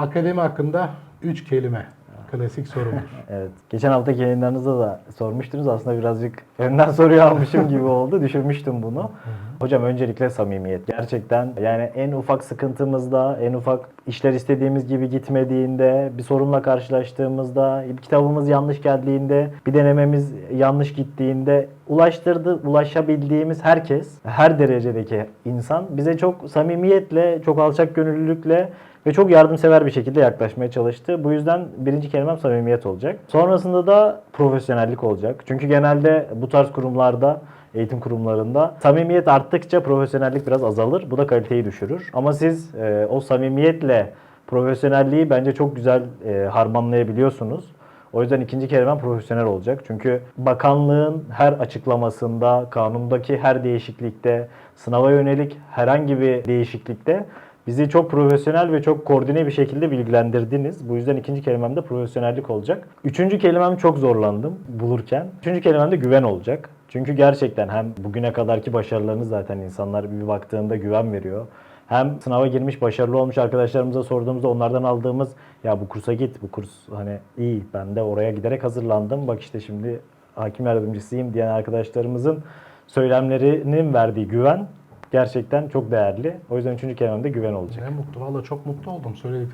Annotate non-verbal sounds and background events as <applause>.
Akademi hakkında 3 kelime. Klasik sorumuz. <laughs> Evet. Geçen haftaki yayınlarınızda da sormuştunuz. Aslında birazcık önden soruyu almışım gibi oldu. Düşürmüştüm bunu. Hocam öncelikle samimiyet. Gerçekten yani en ufak sıkıntımızda, en ufak işler istediğimiz gibi gitmediğinde, bir sorunla karşılaştığımızda, bir kitabımız yanlış geldiğinde, bir denememiz yanlış gittiğinde ulaştırdı, ulaşabildiğimiz herkes, her derecedeki insan bize çok samimiyetle, çok alçak gönüllülükle ve çok yardımsever bir şekilde yaklaşmaya çalıştı. Bu yüzden birinci kelimem samimiyet olacak. Sonrasında da profesyonellik olacak. Çünkü genelde bu tarz kurumlarda eğitim kurumlarında samimiyet arttıkça profesyonellik biraz azalır. Bu da kaliteyi düşürür. Ama siz e, o samimiyetle profesyonelliği bence çok güzel e, harmanlayabiliyorsunuz. O yüzden ikinci kelimem profesyonel olacak. Çünkü bakanlığın her açıklamasında, kanundaki her değişiklikte, sınava yönelik herhangi bir değişiklikte bizi çok profesyonel ve çok koordine bir şekilde bilgilendirdiniz. Bu yüzden ikinci kelimem de profesyonellik olacak. Üçüncü kelimem çok zorlandım bulurken. Üçüncü kelimem de güven olacak. Çünkü gerçekten hem bugüne kadarki başarılarınız zaten insanlar bir baktığında güven veriyor. Hem sınava girmiş başarılı olmuş arkadaşlarımıza sorduğumuzda onlardan aldığımız ya bu kursa git bu kurs hani iyi ben de oraya giderek hazırlandım. Bak işte şimdi hakim yardımcısıyım diyen arkadaşlarımızın söylemlerinin verdiği güven gerçekten çok değerli. O yüzden üçüncü kelimem de güven olacak. ne mutlu. Valla çok mutlu oldum söylediklerin